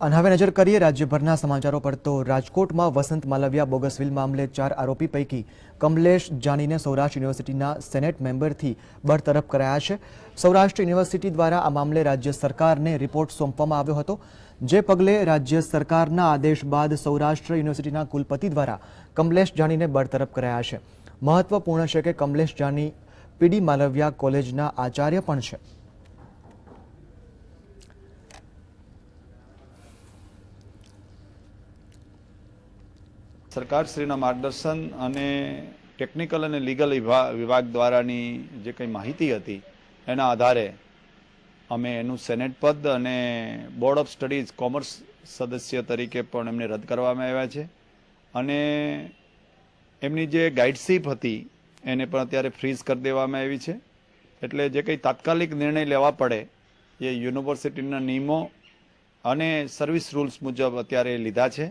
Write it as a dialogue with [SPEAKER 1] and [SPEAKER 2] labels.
[SPEAKER 1] અને હવે નજર કરીએ રાજ્યભરના સમાચારો પર તો રાજકોટમાં વસંત માલવિયા બોગસવિલ મામલે ચાર આરોપી પૈકી કમલેશ જાનીને સૌરાષ્ટ્ર યુનિવર્સિટીના સેનેટ મેમ્બરથી બરતરફ કરાયા છે. સૌરાષ્ટ્ર યુનિવર્સિટી દ્વારા આ મામલે રાજ્ય સરકારને રિપોર્ટ સોંપવામાં આવ્યો હતો. જે પગલે રાજ્ય સરકારના આદેશ બાદ સૌરાષ્ટ્ર યુનિવર્સિટીના કુલપતિ દ્વારા કમલેશ જાનીને બરતરફ કરાયા છે. મહત્વપૂર્ણ છે કે કમલેશ જાની પીડી માલવિયા કોલેજના આચાર્ય પણ છે.
[SPEAKER 2] સરકારશ્રીના માર્ગદર્શન અને ટેકનિકલ અને લીગલ વિભાગ દ્વારાની જે કંઈ માહિતી હતી, એના આધારે અમે એનું સેનેટ પદ અને બોર્ડ ઓફ સ્ટડીઝ કોમર્સ સદસ્ય તરીકે પણ એમને રદ કરવામાં આવ્યા છે. અને એમની જે ગાઈડશીપ હતી, એને પણ અત્યારે ફ્રીઝ કરી દેવામાં આવી છે. એટલે જે કંઈ તાત્કાલિક નિર્ણય લેવા પડે, એ યુનિવર્સિટીના નિયમો અને સર્વિસ રૂલ્સ મુજબ અત્યારે લીધા છે.